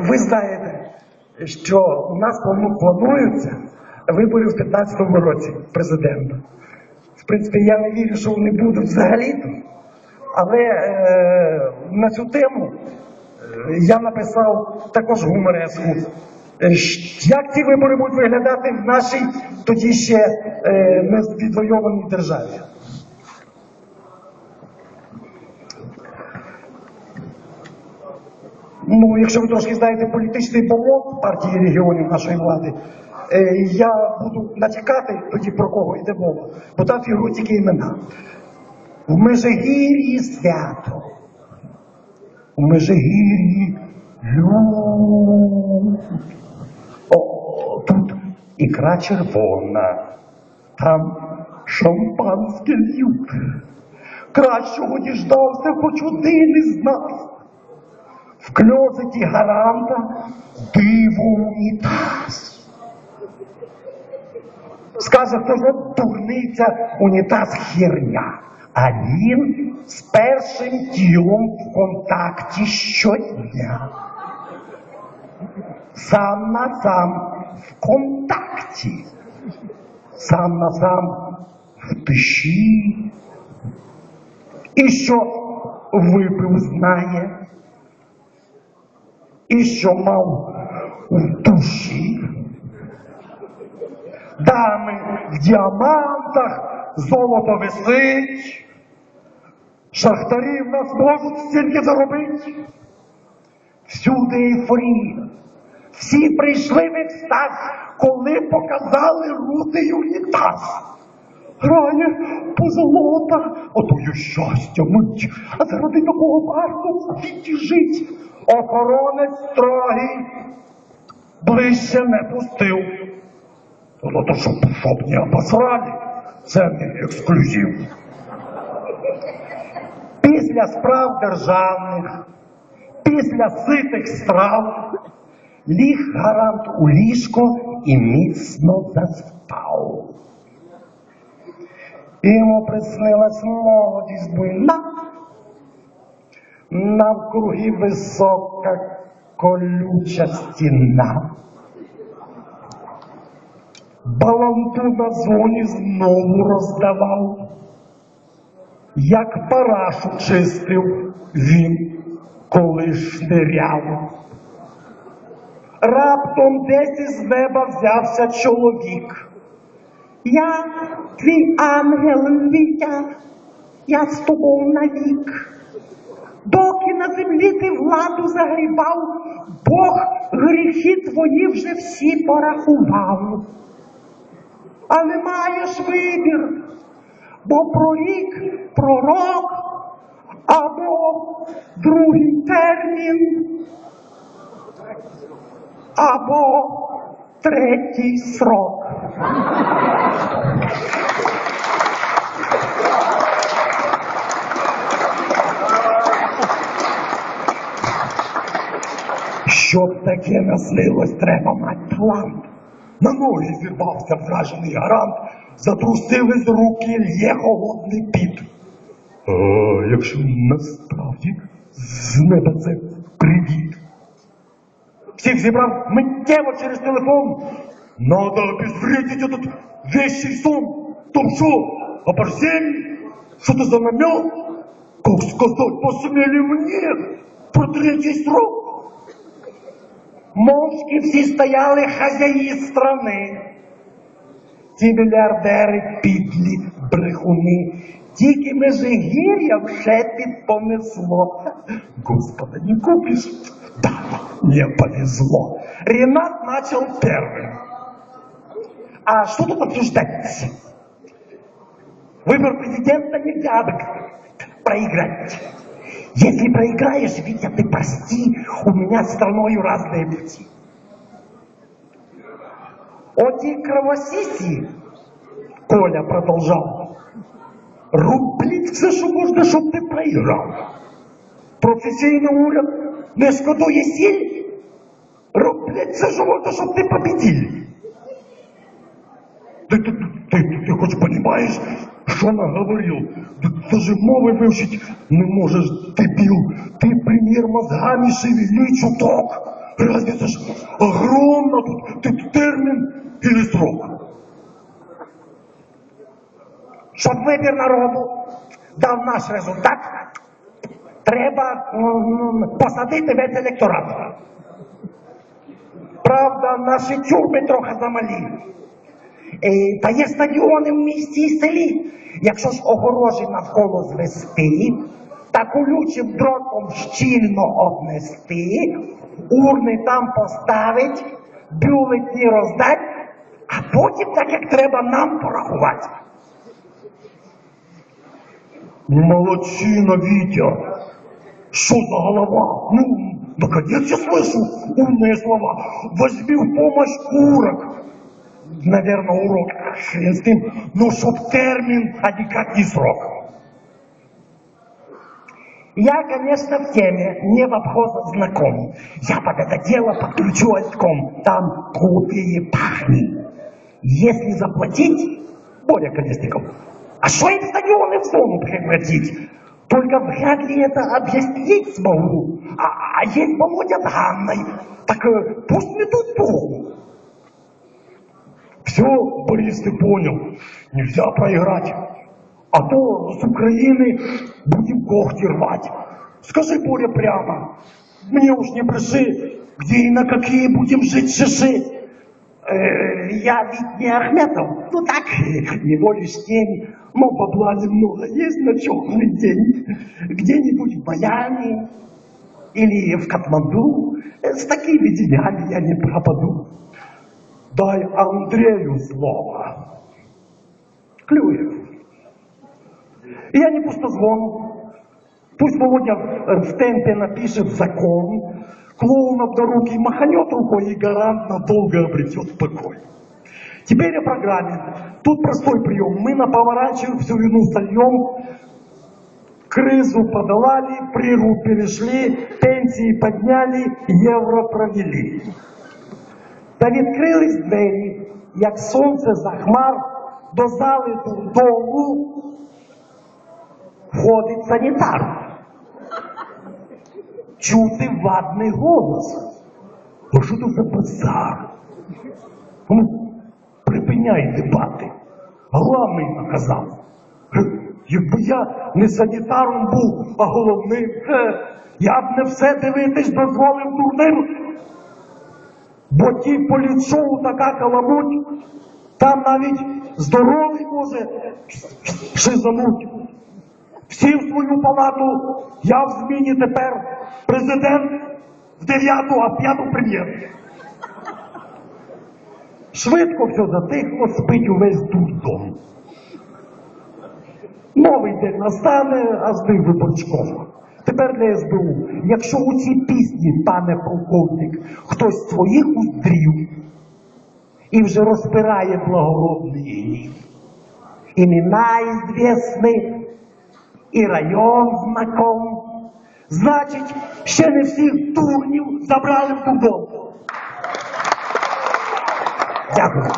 ви знаєте, що у нас плануються вибори в 15-му році президента. В принципі, я не вірю, що вони будуть взагалі-то. Але е, на цю тему е, я написав також гумореску. Е, Як ці вибори будуть виглядати в нашій тоді ще е, не державі? Ну, якщо ви трошки знаєте політичний помог партії регіонів нашої влади, е, я буду натякати тоді про кого йде мова, бо там фігурують тільки імена. В Межигір'ї свято. У Межигір'ї. О, тут ікра червона, там шампанське лють. Кращого діждався хоч один із нас. В кльозеті гаранта диво унітаз. Скаже, хто ж дурниця унітаз херня. А він з першим тілом в контакті щодня. Сам на сам в контакті. Сам на сам в тиші. І що випив знає, і що мав у душі. Дами в діамантах, золото висить, шахтарі в нас можуть стільки заробити. Всюди ейфорія. Всі прийшли в екстаз, коли показали рудий унітаз. Грає позолота, ото є щастя мить, а заради такого варто в жить. Охоронець строгий ближче не пустив. Ну, то щоб, щоб не обосрали, це не ексклюзив. Після справ державних, після ситих страв, ліг гарант у ліжко і міцно заспав. Йому приснилась молодість буйна, навкруги висока колюча стіна. Баланту на зоні знову роздавав, як парашу чистив він, коли шниряв. Раптом десь із неба взявся чоловік. Я твій ангел Вітя, я з тобою навік. Доки на землі ти владу загрібав, Бог гріхи твої вже всі порахував. Але маєш вибір, бо прорік пророк або другий термін, або третій срок. Щоб таке наснилось, треба мати талант. На ноги зірвався вражений гарант, затрусили з руки лє холодний піт. А якщо насправді з неба це привіт. Всіх зібрав миттєво через телефон. Надо обезвредить этот вещий сон. Том что, оборзень? Что это за намек? Как сказать, посмели мне про третий срок? Мовчки всі стояли хазяї страни. Ті мільярдери підлі брехуни. Тільки межигір'я в шепіт понесло. Господа, не купишь? Да, не повезло. Ренат начал первым. А что тут обсуждать? Выбор президента нельзя проиграть. Если проиграешь, Витя, ты прости, у меня с страною разные пути. Оті кровосісі, Коля продолжал, рублить все, що можна, щоб ти проіграв. Професійний уряд не шкодує сіль, рублять все, що можна, щоб ти победив. Ты, ты, ты, ты, ты хоть понимаешь, что наговорил? Да даже мовы выучить не можешь, дебил. Ты пример мозгами шевели чуток. Разница ж огромна тут, тут термін или срок. Щоб вибір народу дав наш результат, треба посадити весь електорат. Правда, наші тюрми трохи замалі. Е, Та є стадіони в місті і селі. Якщо ж огорожі навколо звести, та колючим дротом щільно обнести, урни там поставить, бюлетні роздать, а потім, так як треба, нам порахувати. Молодчина, Витя. Что за голова? Ну, наконец я слышу умные слова. Возьми в помощь урок. Наверное, урок хрен с ним. Но чтоб термин, а никак не срок. Я, конечно, в теме, не в обхозах знаком. Я под это дело подключу альтком. Там крутые пахни. Если заплатить, Боря Колесников, а что им стадионы в зону превратить? Только вряд ли это объяснить смогу. А, а есть Володя Ганной. Так э, пусть метут tuhу. Все, Борис, ты понял. Нельзя проиграть. А то с Украины будем когти рвать. Скажи, Боря, прямо. Мне уж не бреши, где и на какие будем жить шиши. Э, я ведь не Ахметов. Ну так, его лишь тень. Но бабла немного есть на черный день. где-нибудь в Майами или в Катманду. Э, С такими деньгами я не пропаду. Дай Андрею слово. Клюев. Я не пустозвон. Пусть Володя в темпе напишет закон, Клоун обдорогий маханет рукой и гарант надолго обретет покой. Теперь о программе. Тут простой прием. Мы на поворачиваем всю вину сольем. Кризу подолали, приру перешли, пенсии подняли, евро провели. Та відкрились двері, як сонце за хмар, до зали дому входить санітар. Чути вадний голос. А що це за базар? Ну, припиняй дебати. Главний наказав. Якби я не санітаром був, а головним, я б не все дивитись дозволив дурним. Бо ті політшоу така каламуть, там навіть здоровий може шизануть. Всі в свою палату, я в зміні тепер президент в дев'яту, а в п'яту прем'єр. Швидко все затихло, спить увесь дурдом. Новий день настане, а з ним виборчком. Тепер для СБУ. Якщо у цій пісні, пане полковник, хтось своїх уздрів и вже розпирає благородний гнів. Імена известны, і район знаком. Значить, ще не всіх дурнів забрали в дубок. Дякую.